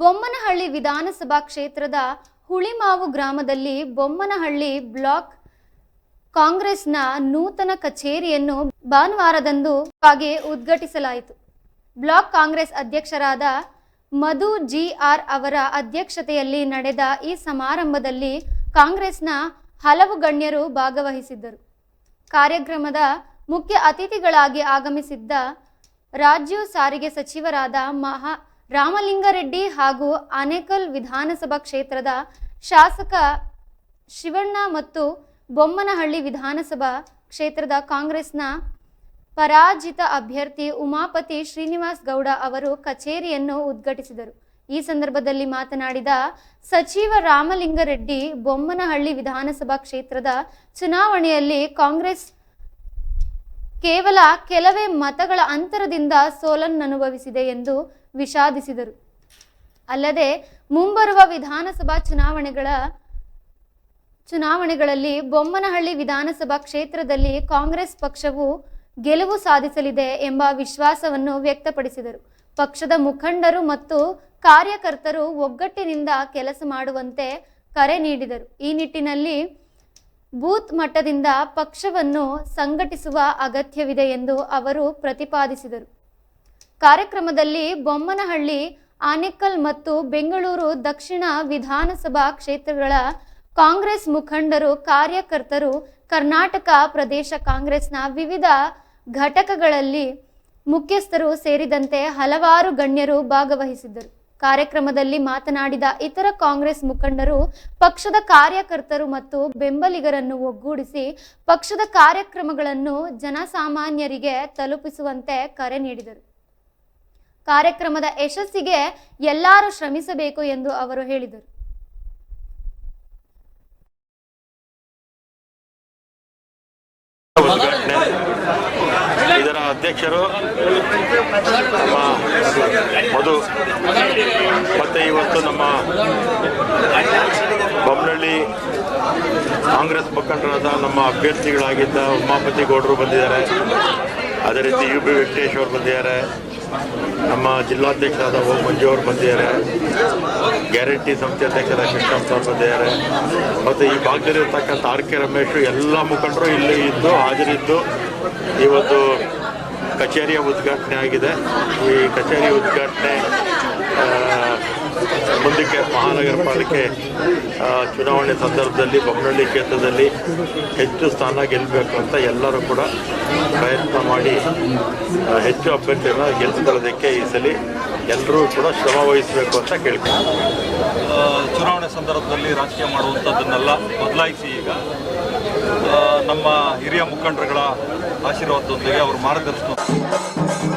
ಬೊಮ್ಮನಹಳ್ಳಿ ವಿಧಾನಸಭಾ ಕ್ಷೇತ್ರದ ಹುಳಿಮಾವು ಗ್ರಾಮದಲ್ಲಿ ಬೊಮ್ಮನಹಳ್ಳಿ ಬ್ಲಾಕ್ ಕಾಂಗ್ರೆಸ್ನ ನೂತನ ಕಚೇರಿಯನ್ನು ಭಾನುವಾರದಂದು ಹಾಗೆ ಉದ್ಘಾಟಿಸಲಾಯಿತು. ಬ್ಲಾಕ್ ಕಾಂಗ್ರೆಸ್ ಅಧ್ಯಕ್ಷರಾದ ಮಧು ಜಿ ಆರ್ ಅವರ ಅಧ್ಯಕ್ಷತೆಯಲ್ಲಿ ನಡೆದ ಈ ಸಮಾರಂಭದಲ್ಲಿ ಕಾಂಗ್ರೆಸ್ನ ಹಲವು ಗಣ್ಯರು ಭಾಗವಹಿಸಿದ್ದರು. ಕಾರ್ಯಕ್ರಮದ ಮುಖ್ಯ ಅತಿಥಿಗಳಾಗಿ ಆಗಮಿಸಿದ್ದ ರಾಜ್ಯ ಸಾರಿಗೆ ಸಚಿವರಾದ ಮಹಾ ರಾಮಲಿಂಗಾರೆಡ್ಡಿ ಹಾಗೂ ಆನೇಕಲ್ ವಿಧಾನಸಭಾ ಕ್ಷೇತ್ರದ ಶಾಸಕ ಶಿವಣ್ಣ ಮತ್ತು ಬೊಮ್ಮನಹಳ್ಳಿ ವಿಧಾನಸಭಾ ಕ್ಷೇತ್ರದ ಕಾಂಗ್ರೆಸ್ನ ಪರಾಜಿತ ಅಭ್ಯರ್ಥಿ ಉಮಾಪತಿ ಶ್ರೀನಿವಾಸ್ ಗೌಡ ಅವರು ಕಚೇರಿಯನ್ನು ಉದ್ಘಾಟಿಸಿದರು. ಈ ಸಂದರ್ಭದಲ್ಲಿ ಮಾತನಾಡಿದ ಸಚಿವ ರಾಮಲಿಂಗಾರೆಡ್ಡಿ, ಬೊಮ್ಮನಹಳ್ಳಿ ವಿಧಾನಸಭಾ ಕ್ಷೇತ್ರದ ಚುನಾವಣೆಯಲ್ಲಿ ಕಾಂಗ್ರೆಸ್ ಕೇವಲ ಕೆಲವೇ ಮತಗಳ ಅಂತರದಿಂದ ಸೋಲನ್ನನುಭವಿಸಿದೆ ಎಂದು ವಿಷಾದಿಸಿದರು. ಅಲ್ಲದೆ ಮುಂಬರುವ ವಿಧಾನಸಭಾ ಚುನಾವಣೆಗಳ ಚುನಾವಣೆಗಳಲ್ಲಿ ಬೊಮ್ಮನಹಳ್ಳಿ ವಿಧಾನಸಭಾ ಕ್ಷೇತ್ರದಲ್ಲಿ ಕಾಂಗ್ರೆಸ್ ಪಕ್ಷವು ಗೆಲುವು ಸಾಧಿಸಲಿದೆ ಎಂಬ ವಿಶ್ವಾಸವನ್ನು ವ್ಯಕ್ತಪಡಿಸಿದರು. ಪಕ್ಷದ ಮುಖಂಡರು ಮತ್ತು ಕಾರ್ಯಕರ್ತರು ಒಗ್ಗಟ್ಟಿನಿಂದ ಕೆಲಸ ಮಾಡುವಂತೆ ಕರೆ ನೀಡಿದರು. ಈ ನಿಟ್ಟಿನಲ್ಲಿ ಬೂತ್ ಮಟ್ಟದಿಂದ ಪಕ್ಷವನ್ನು ಸಂಘಟಿಸುವ ಅಗತ್ಯವಿದೆ ಎಂದು ಅವರು ಪ್ರತಿಪಾದಿಸಿದರು. ಕಾರ್ಯಕ್ರಮದಲ್ಲಿ ಬೊಮ್ಮನಹಳ್ಳಿ, ಆನೇಕಲ್ ಮತ್ತು ಬೆಂಗಳೂರು ದಕ್ಷಿಣ ವಿಧಾನಸಭಾ ಕ್ಷೇತ್ರಗಳ ಕಾಂಗ್ರೆಸ್ ಮುಖಂಡರು, ಕಾರ್ಯಕರ್ತರು, ಕರ್ನಾಟಕ ಪ್ರದೇಶ ಕಾಂಗ್ರೆಸ್ನ ವಿವಿಧ ಘಟಕಗಳಲ್ಲಿ ಮುಖ್ಯಸ್ಥರು ಸೇರಿದಂತೆ ಹಲವಾರು ಗಣ್ಯರು ಭಾಗವಹಿಸಿದ್ದರು. ಕಾರ್ಯಕ್ರಮದಲ್ಲಿ ಮಾತನಾಡಿದ ಇತರ ಕಾಂಗ್ರೆಸ್ ಮುಖಂಡರು, ಪಕ್ಷದ ಕಾರ್ಯಕರ್ತರು ಮತ್ತು ಬೆಂಬಲಿಗರನ್ನು ಒಗ್ಗೂಡಿಸಿ ಪಕ್ಷದ ಕಾರ್ಯಕ್ರಮಗಳನ್ನು ಜನಸಾಮಾನ್ಯರಿಗೆ ತಲುಪಿಸುವಂತೆ ಕರೆ ನೀಡಿದರು. ಕಾರ್ಯಕ್ರಮದ ಯಶಸ್ಸಿಗೆ ಎಲ್ಲರೂ ಶ್ರಮಿಸಬೇಕು ಎಂದು ಅವರು ಹೇಳಿದರು. ಇದರ ಅಧ್ಯಕ್ಷರು ಮಧು. ಮತ್ತು ಇವತ್ತು ನಮ್ಮ ಬೊಮ್ಮನಹಳ್ಳಿ ಕಾಂಗ್ರೆಸ್ ಮುಖಂಡರಾದ ನಮ್ಮ ಅಭ್ಯರ್ಥಿಗಳಾಗಿದ್ದ ಉಮಾಪತಿ ಗೌಡರು ಬಂದಿದ್ದಾರೆ. ಅದೇ ರೀತಿ ಯು ಬಿ ವೆಂಕಟೇಶ್ ಅವರು ಬಂದಿದ್ದಾರೆ. ನಮ್ಮ ಜಿಲ್ಲಾಧ್ಯಕ್ಷರಾದ ಓ ಮಂಜು ಅವರು ಬಂದಿದ್ದಾರೆ. ಗ್ಯಾರಂಟಿ ಸಂಸ್ಥೆ ಅಧ್ಯಕ್ಷರ ಕೃಷ್ಣಪ್ಪ ಅವರು ಬಂದಿದ್ದಾರೆ. ಮತ್ತು ಈ ಭಾಗದಲ್ಲಿರ್ತಕ್ಕಂಥ ಆರ್ ಕೆ ರಮೇಶ್ ಎಲ್ಲ ಮುಖಂಡರು ಇಲ್ಲಿ ಇದ್ದು ಹಾಜರಿದ್ದು ಇವತ್ತು ಕಚೇರಿಯ ಉದ್ಘಾಟನೆ ಆಗಿದೆ. ಈ ಕಚೇರಿ ಉದ್ಘಾಟನೆ ಮುಂದಕ್ಕೆ ಮಹಾನಗರ ಪಾಲಿಕೆ ಚುನಾವಣೆ ಸಂದರ್ಭದಲ್ಲಿ ಬೊಮ್ಮನಹಳ್ಳಿ ಕ್ಷೇತ್ರದಲ್ಲಿ ಹೆಚ್ಚು ಸ್ಥಾನ ಗೆಲ್ಲಬೇಕು ಅಂತ ಎಲ್ಲರೂ ಕೂಡ ಪ್ರಯತ್ನ ಮಾಡಿ ಹೆಚ್ಚು ಅಭ್ಯರ್ಥಿಗಳನ್ನ ಗೆಲ್ಲಿಸ್ಕೊಳ್ಳೋದಕ್ಕೆ ಈ ಸಲ ಎಲ್ಲರೂ ಕೂಡ ಶ್ರಮ ವಹಿಸಬೇಕು ಅಂತ ಕೇಳ್ಕೊಂಡು ಚುನಾವಣೆ ಸಂದರ್ಭದಲ್ಲಿ ರಾಜಕೀಯ ಮಾಡುವಂಥದ್ದನ್ನೆಲ್ಲ ಬದಲಾಯಿಸಿ ಈಗ ನಮ್ಮ ಹಿರಿಯ ಮುಖಂಡರುಗಳ ಆಶೀರ್ವಾದದೊಂದಿಗೆ ಅವರು ಮಾರ್ಗದರ್ಶನ